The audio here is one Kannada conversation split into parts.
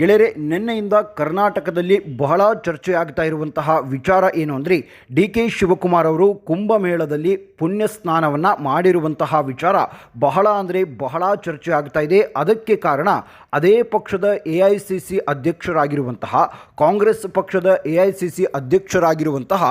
ಗೆಳೆಯರೆ, ನಿನ್ನೆಯಿಂದ ಕರ್ನಾಟಕದಲ್ಲಿ ಬಹಳ ಚರ್ಚೆ ಆಗ್ತಾ ಇರುವಂತಹ ವಿಚಾರ ಏನು ಅಂದರೆ ಡಿ ಕೆ ಶಿವಕುಮಾರ್ ಅವರು ಕುಂಭಮೇಳದಲ್ಲಿ ಪುಣ್ಯ ಸ್ನಾನವನ್ನು ಮಾಡಿರುವಂತಹ ವಿಚಾರ ಬಹಳ ಅಂದರೆ ಬಹಳ ಚರ್ಚೆ ಆಗ್ತಾ ಇದೆ. ಅದಕ್ಕೆ ಕಾರಣ ಅದೇ ಪಕ್ಷದ ಎ ಐ ಸಿ ಸಿ ಅಧ್ಯಕ್ಷರಾಗಿರುವಂತಹ, ಕಾಂಗ್ರೆಸ್ ಪಕ್ಷದ ಎ ಐ ಸಿ ಸಿ ಅಧ್ಯಕ್ಷರಾಗಿರುವಂತಹ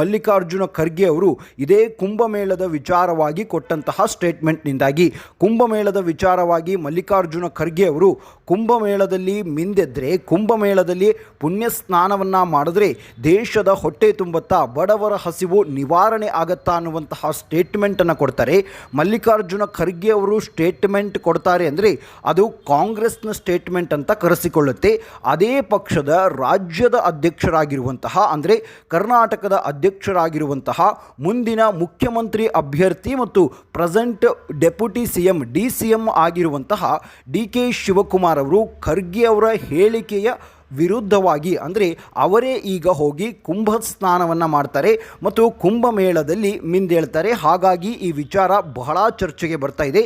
ಮಲ್ಲಿಕಾರ್ಜುನ ಖರ್ಗೆ ಅವರು ಇದೇ ಕುಂಭಮೇಳದ ವಿಚಾರವಾಗಿ ಕೊಟ್ಟಂತಹ ಸ್ಟೇಟ್ಮೆಂಟ್ನಿಂದಾಗಿ ಕುಂಭಮೇಳದ ವಿಚಾರವಾಗಿ ಮಲ್ಲಿಕಾರ್ಜುನ ಖರ್ಗೆ ಅವರು ಕುಂಭಮೇಳದಲ್ಲಿ ಮಿಂದೆದ್ರೆ ಕುಂಭಮೇಳದಲ್ಲಿ ಪುಣ್ಯ ಸ್ನಾನವನ್ನು ಮಾಡಿದ್ರೆ ದೇಶದ ಹೊಟ್ಟೆ ತುಂಬುತ್ತಾ ಬಡವರ ಹಸಿವು ನಿವಾರಣೆ ಆಗತ್ತಾ ಅನ್ನುವಂತಹ ಸ್ಟೇಟ್ಮೆಂಟನ್ನು ಕೊಡ್ತಾರೆ. ಮಲ್ಲಿಕಾರ್ಜುನ ಖರ್ಗೆ ಅವರು ಸ್ಟೇಟ್ಮೆಂಟ್ ಕೊಡ್ತಾರೆ ಅಂದರೆ ಅದು ಕಾಂಗ್ರೆಸ್ನ ಸ್ಟೇಟ್ಮೆಂಟ್ ಅಂತ ಕರೆಸಿಕೊಳ್ಳುತ್ತೆ. ಅದೇ ಪಕ್ಷದ ರಾಜ್ಯದ ಅಧ್ಯಕ್ಷರಾಗಿರುವಂತಹ ಅಂದರೆ ಕರ್ನಾಟಕದ ಅಧ್ಯಕ್ಷರಾಗಿರುವಂತಹ ಮುಂದಿನ ಮುಖ್ಯಮಂತ್ರಿ ಅಭ್ಯರ್ಥಿ ಮತ್ತು present deputy C M D C M ಆಗಿರುವಂತಹ ಡಿ ಕೆ ಶಿವಕುಮಾರ್ ಅವರು ಖರ್ಗೆ ಅವರ ಹೇಳಿಕೆಯ ವಿರುದ್ಧವಾಗಿ, ಅಂದರೆ ಅವರೇ ಈಗ ಹೋಗಿ ಕುಂಭ ಸ್ನಾನವನ್ನು ಮಾಡ್ತಾರೆ ಮತ್ತು ಕುಂಭಮೇಳದಲ್ಲಿ ಮಿಂದೇಳ್ತಾರೆ. ಹಾಗಾಗಿ ಈ ವಿಚಾರ ಬಹಳ ಚರ್ಚೆಗೆ ಬರ್ತಾ ಇದೆ.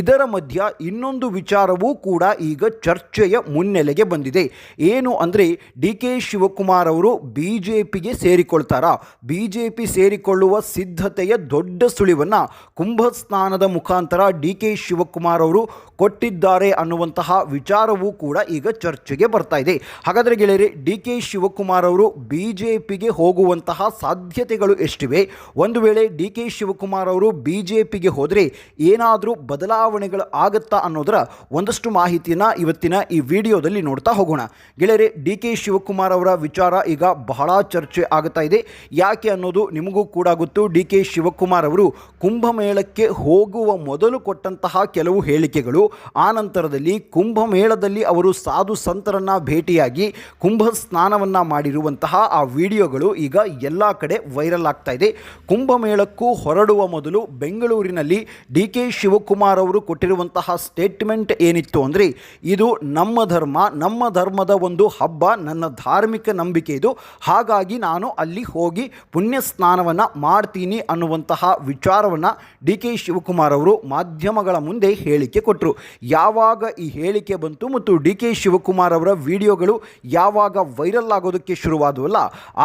ಇದರ ಮಧ್ಯ ಇನ್ನೊಂದು ವಿಚಾರವೂ ಕೂಡ ಈಗ ಚರ್ಚೆಯ ಮುನ್ನೆಲೆಗೆ ಬಂದಿದೆ. ಏನು ಅಂದರೆ ಡಿ ಕೆ ಶಿವಕುಮಾರ್ ಅವರು ಬಿ ಜೆ ಪಿಗೆ ಸೇರಿಕೊಳ್ತಾರಾ. ಬಿ ಜೆ ಪಿ ಸೇರಿಕೊಳ್ಳುವ ಸಿದ್ಧತೆಯ ದೊಡ್ಡ ಸುಳಿವನ್ನು ಕುಂಭ ಸ್ನಾನದ ಮುಖಾಂತರ ಡಿ ಕೆ ಶಿವಕುಮಾರ್ ಅವರು ಕೊಟ್ಟಿದ್ದಾರೆ ಅನ್ನುವಂತಹ ವಿಚಾರವೂ ಕೂಡ ಈಗ ಚರ್ಚೆಗೆ ಬರ್ತಾ ಇದೆ. ಹಾಗಾದರೆ ಗೆಳೆಯರೆ, ಡಿ ಕೆ ಶಿವಕುಮಾರ್ ಅವರು ಬಿ ಜೆ ಪಿಗೆ ಹೋಗುವಂತಹ ಸಾಧ್ಯತೆಗಳು ಎಷ್ಟಿವೆ? ಒಂದು ವೇಳೆ ಡಿ ಕೆ ಶಿವಕುಮಾರ್ ಅವರು ಬಿ ಜೆ ಪಿಗೆ ಹೋದರೆ ಏನಾದರೂ ಬದಲಾವಣೆಗಳು ಆಗುತ್ತಾ ಅನ್ನೋದರ ಒಂದಷ್ಟು ಮಾಹಿತಿಯನ್ನು ಇವತ್ತಿನ ಈ ವಿಡಿಯೋದಲ್ಲಿ ನೋಡ್ತಾ ಹೋಗೋಣ. ಗೆಳೆಯರೆ, ಡಿ ಕೆ ಶಿವಕುಮಾರ್ ಅವರ ವಿಚಾರ ಈಗ ಬಹಳ ಚರ್ಚೆ ಆಗುತ್ತಾ ಇದೆ. ಯಾಕೆ ಅನ್ನೋದು ನಿಮಗೂ ಕೂಡ ಗೊತ್ತು. ಡಿ ಕೆ ಶಿವಕುಮಾರ್ ಅವರು ಕುಂಭಮೇಳಕ್ಕೆ ಹೋಗುವ ಮೊದಲು ಕೊಟ್ಟಂತಹ ಕೆಲವು ಹೇಳಿಕೆಗಳು, ಆ ನಂತರದಲ್ಲಿ ಕುಂಭಮೇಳದಲ್ಲಿ ಅವರು ಸಾಧು ಸಂತರನ್ನ ಭೇಟಿಯಾಗಿ ಕುಂಭ ಸ್ನಾನವನ್ನು ಮಾಡಿರುವಂತಹ ಆ ವಿಡಿಯೋಗಳು ಈಗ ಎಲ್ಲ ಕಡೆ ವೈರಲ್ ಆಗ್ತಾ ಇದೆ. ಕುಂಭಮೇಳಕ್ಕೂ ಹೊರಡುವ ಮೊದಲು ಬೆಂಗಳೂರಿನಲ್ಲಿ ಡಿ ಕೆ ಶಿವಕುಮಾರ್ ಅವರು ಕೊಟ್ಟಿರುವಂತಹ ಸ್ಟೇಟ್ಮೆಂಟ್ ಏನಿತ್ತು ಅಂದರೆ, ಇದು ನಮ್ಮ ಧರ್ಮ, ನಮ್ಮ ಧರ್ಮದ ಒಂದು ಹಬ್ಬ, ನನ್ನ ಧಾರ್ಮಿಕ ನಂಬಿಕೆ ಇದು. ಹಾಗಾಗಿ ನಾನು ಅಲ್ಲಿ ಹೋಗಿ ಪುಣ್ಯ ಸ್ನಾನವನ್ನು ಮಾಡ್ತೀನಿ ಅನ್ನುವಂತಹ ವಿಚಾರವನ್ನು ಡಿ ಕೆ ಶಿವಕುಮಾರ್ ಅವರು ಮಾಧ್ಯಮಗಳ ಮುಂದೆ ಹೇಳಿಕೆ ಕೊಟ್ಟರು ಯಾವಾಗ ಈ ಹೇಳಿಕೆ ಬಂತು ಮತ್ತು ಡಿ ಕೆ ಶಿವಕುಮಾರ್ ಅವರ ವಿಡಿಯೋಗಳು ಯಾವಾಗ ವೈರಲ್ ಆಗೋದಕ್ಕೆ ಶುರುವಾದವಲ್ಲ,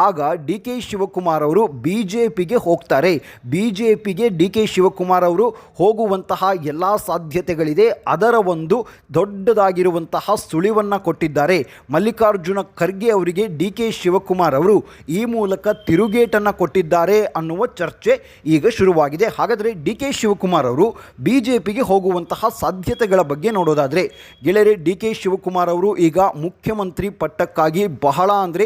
ಆಗ ಡಿ ಕೆ ಶಿವಕುಮಾರ್ ಅವರು ಬಿ ಜೆ ಪಿಗೆ ಹೋಗ್ತಾರೆ. ಬಿ ಜೆ ಪಿಗೆ ಡಿ ಕೆ ಶಿವಕುಮಾರ್ ಅವರು ಹೋಗುವಂತಹ ಎಲ್ಲ ಸಾಧ್ಯತೆಗಳಿದೆ. ಅದರ ಒಂದು ದೊಡ್ಡದಾಗಿರುವಂತಹ ಸುಳಿವನ್ನು ಕೊಟ್ಟಿದ್ದಾರೆ. ಮಲ್ಲಿಕಾರ್ಜುನ ಖರ್ಗೆ ಅವರಿಗೆ ಡಿ ಕೆ ಶಿವಕುಮಾರ್ ಅವರು ಈ ಮೂಲಕ ತಿರುಗೇಟನ್ನು ಕೊಟ್ಟಿದ್ದಾರೆ ಅನ್ನುವ ಚರ್ಚೆ ಈಗ ಶುರುವಾಗಿದೆ. ಹಾಗಾದರೆ ಡಿ ಕೆ ಶಿವಕುಮಾರ್ ಅವರು ಬಿ ಜೆ ಪಿಗೆ ಹೋಗುವಂತಹ ಸಾಧ್ಯತೆಗಳ ಬಗ್ಗೆ ನೋಡೋದಾದರೆ, ಗೆಳೆಯರೆ, ಡಿ ಕೆ ಶಿವಕುಮಾರ್ ಅವರು ಈಗ ಮುಖ್ಯಮಂತ್ರಿ ಪಟ್ಟಕ್ಕಾಗಿ ಬಹಳ ಅಂದರೆ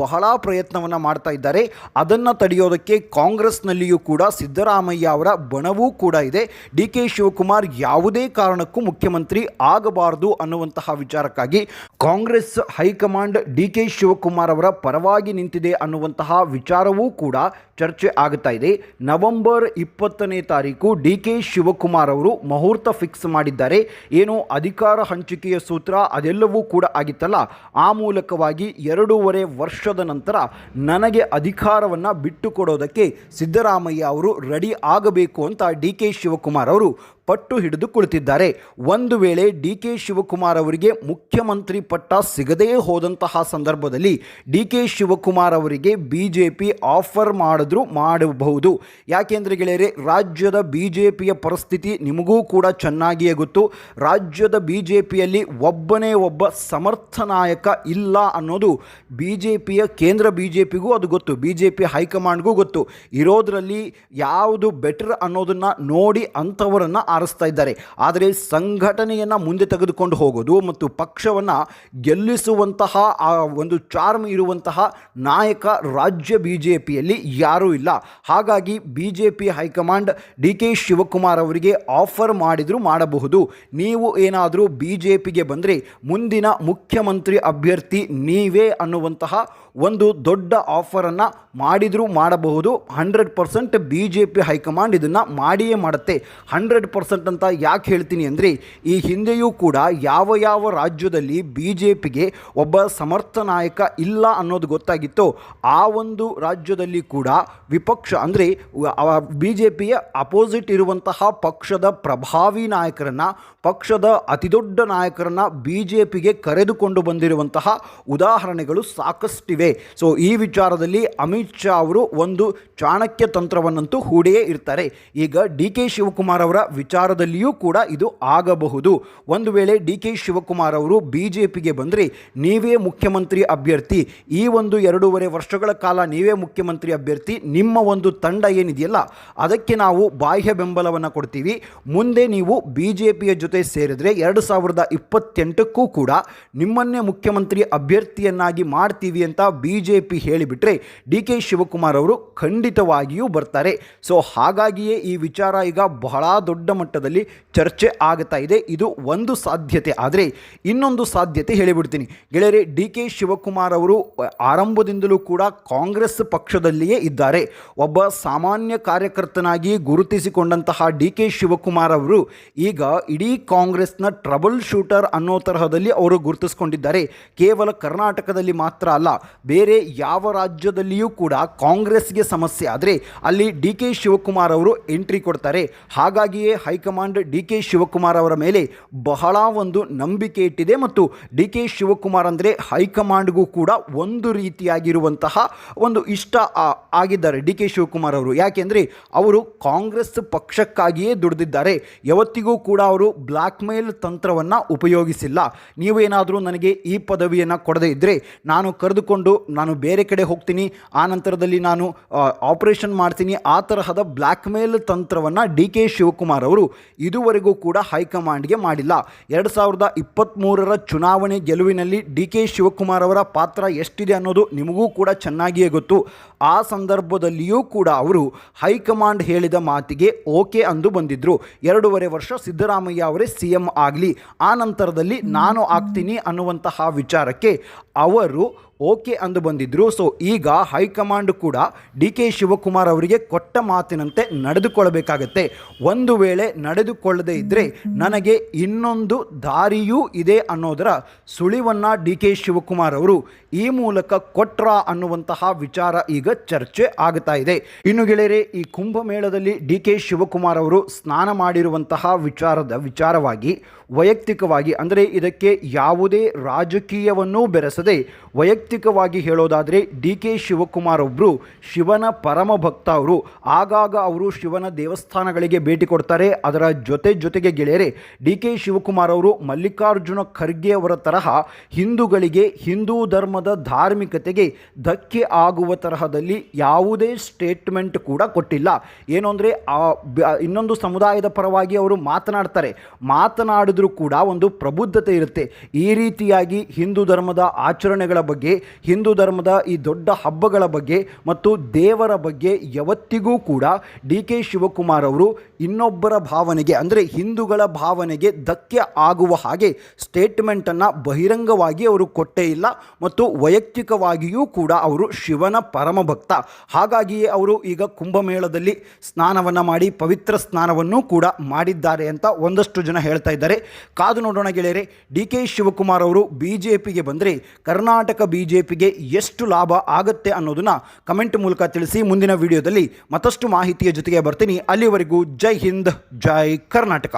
ಬಹಳ ಪ್ರಯತ್ನವನ್ನು ಮಾಡ್ತಾ ಇದ್ದಾರೆ. ಅದನ್ನು ತಡೆಯೋದಕ್ಕೆ ಕಾಂಗ್ರೆಸ್ನಲ್ಲಿಯೂ ಕೂಡ ಸಿದ್ದರಾಮಯ್ಯ ಅವರ ಬಣವೂ ಕೂಡ ಇದೆ. ಡಿ ಕೆ ಶಿವಕುಮಾರ್ ಯಾವುದೇ ಕಾರಣಕ್ಕೂ ಮುಖ್ಯಮಂತ್ರಿ ಆಗಬಾರದು ಅನ್ನುವಂತಹ ವಿಚಾರಕ್ಕಾಗಿ Congress high command D K Shivakumar ಅವರ ಪರವಾಗಿ ನಿಂತಿದೆ ಅನ್ನುವಂತಹ ವಿಚಾರವೂ ಕೂಡ ಚರ್ಚೆ ಆಗುತ್ತಾ ಇದೆ. ನವೆಂಬರ್ ಇಪ್ಪತ್ತನೇ ತಾರೀಕು ಡಿ ಕೆ ಶಿವಕುಮಾರ್ ಅವರು ಮುಹೂರ್ತ ಫಿಕ್ಸ್ ಮಾಡಿದ್ದಾರೆ. ಏನು ಅಧಿಕಾರ ಹಂಚಿಕೆಯ ಸೂತ್ರ ಅದೆಲ್ಲವೂ ಕೂಡ ಆಗಿತ್ತಲ್ಲ. ಆ ಮೂಲಕವಾಗಿ ಎರಡೂವರೆ ವರ್ಷದ ನಂತರ ನನಗೆ ಅಧಿಕಾರವನ್ನು ಬಿಟ್ಟುಕೊಡೋದಕ್ಕೆ ಸಿದ್ದರಾಮಯ್ಯ ಅವರು ರೆಡಿ ಆಗಬೇಕು ಅಂತ ಡಿ ಕೆ ಶಿವಕುಮಾರ್ ಅವರು ಪಟ್ಟು ಹಿಡಿದು ಕುಳಿತಿದ್ದಾರೆ. ಒಂದು ವೇಳೆ ಡಿ ಕೆ ಶಿವಕುಮಾರ್ ಅವರಿಗೆ ಮುಖ್ಯಮಂತ್ರಿ ಪಟ್ಟ ಸಿಗದೇ ಹೋದಂತಹ ಸಂದರ್ಭದಲ್ಲಿ ಡಿ ಕೆ ಶಿವಕುಮಾರ್ ಅವರಿಗೆ ಬಿ ಜೆ ಪಿ ಆಫರ್ ಮಾಡಿದ್ರು ಮಾಡಬಹುದು. ಯಾಕೆಂದರೆ ಗೆಳೆಯರೆ, ರಾಜ್ಯದ ಬಿ ಜೆ ಪಿಯ ಪರಿಸ್ಥಿತಿ ನಿಮಗೂ ಕೂಡ ಚೆನ್ನಾಗಿಯೇ ಗೊತ್ತು. ರಾಜ್ಯದ ಬಿ ಜೆ ಪಿಯಲ್ಲಿ ಒಬ್ಬನೇ ಒಬ್ಬ ಸಮರ್ಥ ನಾಯಕ ಇಲ್ಲ ಅನ್ನೋದು ಬಿ ಜೆ ಪಿಯ ಕೇಂದ್ರ ಬಿ ಜೆ ಪಿಗೂ ಅದು ಗೊತ್ತು. ಬಿ ಜೆ ಪಿ ಹೈಕಮಾಂಡ್ಗೂ ಗೊತ್ತು. ಇರೋದರಲ್ಲಿ ಯಾವುದು ಬೆಟರ್ ಅನ್ನೋದನ್ನು ನೋಡಿ ಅಂಥವರನ್ನು ಆರಿಸ್ತಾ ಇದ್ದಾರೆ. ಆದರೆ ಸಂಘಟನೆಯನ್ನು ಮುಂದೆ ತೆಗೆದುಕೊಂಡು ಹೋಗೋದು ಮತ್ತು ಪಕ್ಷವನ್ನು ಗೆಲ್ಲಿಸುವಂತಹ, ಆ ಒಂದು ಚಾರ್ಮ್ ಇರುವಂತಹ ನಾಯಕ ರಾಜ್ಯ ಬಿ ಜೆ ಪಿಯಲ್ಲಿ ಯಾರೂ ಇಲ್ಲ. ಹಾಗಾಗಿ B J P high command D K Shivakumar ಅವರಿಗೆ ಆಫರ್ ಮಾಡಿದರೂ ಮಾಡಬಹುದು. ನೀವು ಏನಾದರೂ ಬಿ ಜೆ ಪಿಗೆ ಬಂದರೆ ಮುಂದಿನ ಮುಖ್ಯಮಂತ್ರಿ ಅಭ್ಯರ್ಥಿ ನೀವೇ ಅನ್ನುವಂತಹ ಒಂದು ದೊಡ್ಡ ಆಫರನ್ನು ಮಾಡಿದರೂ ಮಾಡಬಹುದು. Hundred percent B J P high command ಇದನ್ನು ಮಾಡಿಯೇ ಮಾಡುತ್ತೆ. ಹಂಡ್ರೆಡ್ ಪರ್ಸೆಂಟ್ ಪರ್ಸೆಂಟ್ ಅಂತ ಯಾಕೆ ಹೇಳ್ತೀನಿ ಅಂದರೆ ಈ ಹಿಂದೆಯೂ ಕೂಡ ಯಾವ ಯಾವ ರಾಜ್ಯದಲ್ಲಿ ಬಿ ಜೆ ಪಿಗೆ ಒಬ್ಬ ಸಮರ್ಥ ನಾಯಕ ಇಲ್ಲ ಅನ್ನೋದು ಗೊತ್ತಾಗಿತ್ತು, ಆ ಒಂದು ರಾಜ್ಯದಲ್ಲಿ ಕೂಡ ವಿಪಕ್ಷ ಅಂದರೆ ಬಿ ಜೆ ಪಿಯ ಅಪೋಸಿಟ್ ಇರುವಂತಹ ಪಕ್ಷದ ಪ್ರಭಾವಿ ನಾಯಕರನ್ನು, ಪಕ್ಷದ ಅತಿದೊಡ್ಡ ನಾಯಕರನ್ನು ಬಿ ಜೆ ಪಿಗೆ ಕರೆದುಕೊಂಡು ಬಂದಿರುವಂತಹ ಉದಾಹರಣೆಗಳು ಸಾಕಷ್ಟಿವೆ. ಸೊ ಈ ವಿಚಾರದಲ್ಲಿ ಅಮಿತ್ ಶಾ ಅವರು ಒಂದು ಚಾಣಕ್ಯ ತಂತ್ರವನ್ನಂತೂ ಹೂಡಿಯೇ ಇರ್ತಾರೆ. ಈಗ ಡಿ ಕೆ ಶಿವಕುಮಾರ್ ಅವರ ವಿಚಾರದಲ್ಲಿಯೂ ಕೂಡ ಇದು ಆಗಬಹುದು. ಒಂದು ವೇಳೆ ಡಿ ಕೆ ಶಿವಕುಮಾರ್ ಅವರು ಬಿ ಜೆ ಪಿಗೆ ಬಂದರೆ ನೀವೇ ಮುಖ್ಯಮಂತ್ರಿ ಅಭ್ಯರ್ಥಿ. ಈ ಒಂದು ಎರಡೂವರೆ ವರ್ಷಗಳ ಕಾಲ ನೀವೇ ಮುಖ್ಯಮಂತ್ರಿ ಅಭ್ಯರ್ಥಿ. ನಿಮ್ಮ ಒಂದು ತಂಡ ಏನಿದೆಯಲ್ಲ, ಅದಕ್ಕೆ ನಾವು ಬಾಹ್ಯ ಬೆಂಬಲವನ್ನು ಕೊಡ್ತೀವಿ. ಮುಂದೆ ನೀವು ಬಿ ಜೆ ಜೊತೆ ಸೇರಿದರೆ ಎರಡು ಸಾವಿರದ ಇಪ್ಪತ್ತೆಂಟಕ್ಕೂ ಕೂಡ ನಿಮ್ಮನ್ನೇ ಮುಖ್ಯಮಂತ್ರಿ ಅಭ್ಯರ್ಥಿಯನ್ನಾಗಿ ಮಾಡ್ತೀವಿ ಅಂತ ಬಿ ಜೆ ಪಿ ಹೇಳಿಬಿಟ್ರೆ ಡಿ ಕೆ ಶಿವಕುಮಾರ್ ಅವರು ಖಂಡಿತವಾಗಿಯೂ ಬರ್ತಾರೆ. ಸೊ, ಹಾಗಾಗಿಯೇ ಈ ವಿಚಾರ ಈಗ ಬಹಳ ದೊಡ್ಡ ಮಟ್ಟದಲ್ಲಿ ಚರ್ಚೆ ಆಗ್ತಾ ಇದೆ. ಇದು ಒಂದು ಸಾಧ್ಯತೆ. ಆದರೆ ಇನ್ನೊಂದು ಸಾಧ್ಯತೆ ಹೇಳಿಬಿಡ್ತೀನಿ. ಗೆಳೆಯರೆ, ಡಿ ಕೆ ಶಿವಕುಮಾರ್ ಅವರು ಆರಂಭದಿಂದಲೂ ಕೂಡ ಕಾಂಗ್ರೆಸ್ ಪಕ್ಷದಲ್ಲಿಯೇ ಇದ್ದಾರೆ. ಒಬ್ಬ ಸಾಮಾನ್ಯ ಕಾರ್ಯಕರ್ತನಾಗಿ ಗುರುತಿಸಿಕೊಂಡಂತಹ ಡಿ ಕೆ ಶಿವಕುಮಾರ್ ಅವರು ಈಗ ಇಡೀ ಕಾಂಗ್ರೆಸ್ನ ಟ್ರಬಲ್ ಶೂಟರ್ ಅನ್ನೋ ತರಹದಲ್ಲಿ ಅವರು ಗುರುತಿಸ್ಕೊಂಡಿದ್ದಾರೆ. ಕೇವಲ ಕರ್ನಾಟಕದಲ್ಲಿ ಮಾತ್ರ ಅಲ್ಲ, ಬೇರೆ ಯಾವ ರಾಜ್ಯದಲ್ಲಿಯೂ ಕೂಡ ಕಾಂಗ್ರೆಸ್ಗೆ ಸಮಸ್ಯೆ. ಆದರೆ ಅಲ್ಲಿ ಡಿ ಕೆ ಶಿವಕುಮಾರ್ ಅವರು ಎಂಟ್ರಿ ಕೊಡ್ತಾರೆ. ಹಾಗಾಗಿಯೇ ಹೈಕಮಾಂಡ್ ಡಿ ಕೆ ಶಿವಕುಮಾರ್ ಅವರ ಮೇಲೆ ಬಹಳ ಒಂದು ನಂಬಿಕೆ ಇಟ್ಟಿದೆ ಮತ್ತು ಡಿ ಕೆ ಶಿವಕುಮಾರ್ ಅಂದರೆ ಹೈಕಮಾಂಡ್ಗೂ ಕೂಡ ಒಂದು ರೀತಿಯಾಗಿರುವಂತಹ ಒಂದು ಇಷ್ಟ ಆಗಿದ್ದಾರೆ ಡಿ ಕೆ ಶಿವಕುಮಾರ್ ಅವರು. ಯಾಕೆಂದರೆ ಅವರು ಕಾಂಗ್ರೆಸ್ ಪಕ್ಷಕ್ಕಾಗಿಯೇ ದುಡಿದಿದ್ದಾರೆ. ಯಾವತ್ತಿಗೂ ಕೂಡ ಅವರು ಬ್ಲ್ಯಾಕ್ ಮೇಲ್ ತಂತ್ರವನ್ನು ಉಪಯೋಗಿಸಿಲ್ಲ. ನೀವೇನಾದರೂ ನನಗೆ ಈ ಪದವಿಯನ್ನು ಕೊಡದೇ ಇದ್ದರೆ ನಾನು ಕರೆದುಕೊಂಡು ನಾನು ಬೇರೆ ಕಡೆ ಹೋಗ್ತೀನಿ. ಆ ನಂತರದಲ್ಲಿ ನಾನು ಆಪರೇಷನ್ ಮಾಡ್ತೀನಿ. ಆ ತರಹದ ಬ್ಲ್ಯಾಕ್ ಮೇಲ್ ತಂತ್ರವನ್ನು ಡಿ ಕೆ ಶಿವಕುಮಾರ್ ಅವರು ಇದುವರೆಗೂ ಕೂಡ ಹೈಕಮಾಂಡ್ಗೆ ಮಾಡಿಲ್ಲ. ಎರಡು ಸಾವಿರದ ಇಪ್ಪತ್ತ್ಮೂರರ ಚುನಾವಣೆ ಗೆಲುವಿನಲ್ಲಿ ಡಿ ಕೆ ಶಿವಕುಮಾರ್ ಅವರ ಪಾತ್ರ ಎಷ್ಟಿದೆ ಅನ್ನೋದು ನಿಮಗೂ ಕೂಡ ಚೆನ್ನಾಗಿಯೇ ಗೊತ್ತು. ಆ ಸಂದರ್ಭದಲ್ಲಿಯೂ ಕೂಡ ಅವರು ಹೈಕಮಾಂಡ್ ಹೇಳಿದ ಮಾತಿಗೆ ಓಕೆ ಅಂದು ಬಂದಿದ್ದರು ಎರಡೂವರೆ ವರ್ಷ ಸಿದ್ದರಾಮಯ್ಯ ಅವರೇ ಸಿ ಎಂ ಆಗಲಿ. ಆ ನಂತರದಲ್ಲಿ ನಾನು ಆಗ್ತೀನಿ ಅನ್ನುವಂತಹ ವಿಚಾರಕ್ಕೆ ಅವರು ಓಕೆ ಅಂದು ಬಂದಿದ್ದರು ಸೊ ಈಗ ಹೈಕಮಾಂಡ್ ಕೂಡ ಡಿ ಕೆ ಶಿವಕುಮಾರ್ ಅವರಿಗೆ ಕೊಟ್ಟ ಮಾತಿನಂತೆ ನಡೆದುಕೊಳ್ಳಬೇಕಾಗತ್ತೆ. ಒಂದು ವೇಳೆ ನಡೆದುಕೊಳ್ಳದೇ ಇದ್ದರೆ ನನಗೆ ಇನ್ನೊಂದು ದಾರಿಯೂ ಇದೆ ಅನ್ನೋದರ ಸುಳಿವನ್ನು ಡಿ ಕೆ ಶಿವಕುಮಾರ್ ಅವರು ಈ ಮೂಲಕ ಕೊಟ್ರ ಅನ್ನುವಂತಹ ವಿಚಾರ ಈಗ ಚರ್ಚೆ ಆಗ್ತಾ ಇದೆ. ಇನ್ನು ಗೆಳೆಯರೆ, ಈ ಕುಂಭಮೇಳದಲ್ಲಿ ಡಿ ಕೆ ಶಿವಕುಮಾರ್ ಅವರು ಸ್ನಾನ ಮಾಡಿರುವಂತಹ ವಿಚಾರದ ವಿಚಾರವಾಗಿ, ವೈಯಕ್ತಿಕವಾಗಿ, ಅಂದರೆ ಇದಕ್ಕೆ ಯಾವುದೇ ರಾಜಕೀಯವನ್ನೂ ಬೆರೆಸದೆ ವೈಯಕ್ತಿಕವಾಗಿ ಹೇಳೋದಾದರೆ ಡಿ ಕೆ ಶಿವಕುಮಾರ್ ಒಬ್ಬರು ಶಿವನ ಪರಮ ಭಕ್ತ ಅವರು. ಆಗಾಗ ಅವರು ಶಿವನ ದೇವಸ್ಥಾನಗಳಿಗೆ ಭೇಟಿ ಕೊಡ್ತಾರೆ. ಅದರ ಜೊತೆ ಜೊತೆಗೆ ಗೆಳೆಯರೆ, ಡಿ ಕೆ ಶಿವಕುಮಾರ್ ಅವರು ಮಲ್ಲಿಕಾರ್ಜುನ ಖರ್ಗೆ ಅವರ ತರಹ ಹಿಂದೂಗಳಿಗೆ ಹಿಂದೂ ಧರ್ಮದ ಧಾರ್ಮಿಕತೆಗೆ ಧಕ್ಕೆ ಆಗುವ ತರಹದಲ್ಲಿ ಯಾವುದೇ ಸ್ಟೇಟ್ಮೆಂಟ್ ಕೂಡ ಕೊಟ್ಟಿಲ್ಲ. ಏನು ಅಂದರೆ ಇನ್ನೊಂದು ಸಮುದಾಯದ ಪರವಾಗಿ ಅವರು ಮಾತನಾಡ್ತಾರೆ. ಮಾತನಾಡಿದ್ರೂ ಕೂಡ ಒಂದು ಪ್ರಬುದ್ಧತೆ ಇರುತ್ತೆ. ಈ ರೀತಿಯಾಗಿ ಹಿಂದೂ ಧರ್ಮದ ಆಚರಣೆಗಳ ಬಗ್ಗೆ ಹಿಂದೂ ಧರ್ಮದ ಈ ದೊಡ್ಡ ಹಬ್ಬಗಳ ಬಗ್ಗೆ ಮತ್ತು ದೇವರ ಬಗ್ಗೆ ಯಾವತ್ತಿಗೂ ಕೂಡ ಡಿ ಕೆ ಶಿವಕುಮಾರ್ ಅವರು ಇನ್ನೊಬ್ಬರ ಭಾವನೆಗೆ, ಅಂದರೆ ಹಿಂದೂಗಳ ಭಾವನೆಗೆ ಧಕ್ಕೆ ಆಗುವ ಹಾಗೆ ಸ್ಟೇಟ್ಮೆಂಟನ್ನು ಬಹಿರಂಗವಾಗಿ ಅವರು ಕೊಟ್ಟೇ ಇಲ್ಲ ಮತ್ತು ವೈಯಕ್ತಿಕವಾಗಿಯೂ ಕೂಡ ಅವರು ಶಿವನ ಪರಮ ಭಕ್ತ ಹಾಗಾಗಿಯೇ ಅವರು ಈಗ ಕುಂಭಮೇಳದಲ್ಲಿ ಸ್ನಾನವನ್ನು ಮಾಡಿ ಪವಿತ್ರ ಸ್ನಾನವನ್ನು ಕೂಡ ಮಾಡಿದ್ದಾರೆ ಅಂತ ಒಂದಷ್ಟು ಜನ ಹೇಳ್ತಾ ಇದ್ದಾರೆ. ಕಾದು ನೋಡೋಣ ಗೆಳೆಯರೆ, ಡಿ ಕೆ ಶಿವಕುಮಾರ್ ಅವರು ಬಿ ಜೆ ಪಿಗೆ ಬಂದರೆ ಕರ್ನಾಟಕ ಬಿ ಜೆ ಪಿಗೆ ಎಷ್ಟು ಲಾಭ ಆಗುತ್ತೆ ಅನ್ನೋದನ್ನು ಕಮೆಂಟ್ ಮೂಲಕ ತಿಳಿಸಿ ಮುಂದಿನ ವಿಡಿಯೋದಲ್ಲಿ ಮತ್ತಷ್ಟು ಮಾಹಿತಿಯ ಜೊತೆಗೆ ಬರ್ತೀನಿ. ಅಲ್ಲಿವರೆಗೂ ಜೈ ಹಿಂದ್, ಜೈ ಕರ್ನಾಟಕ.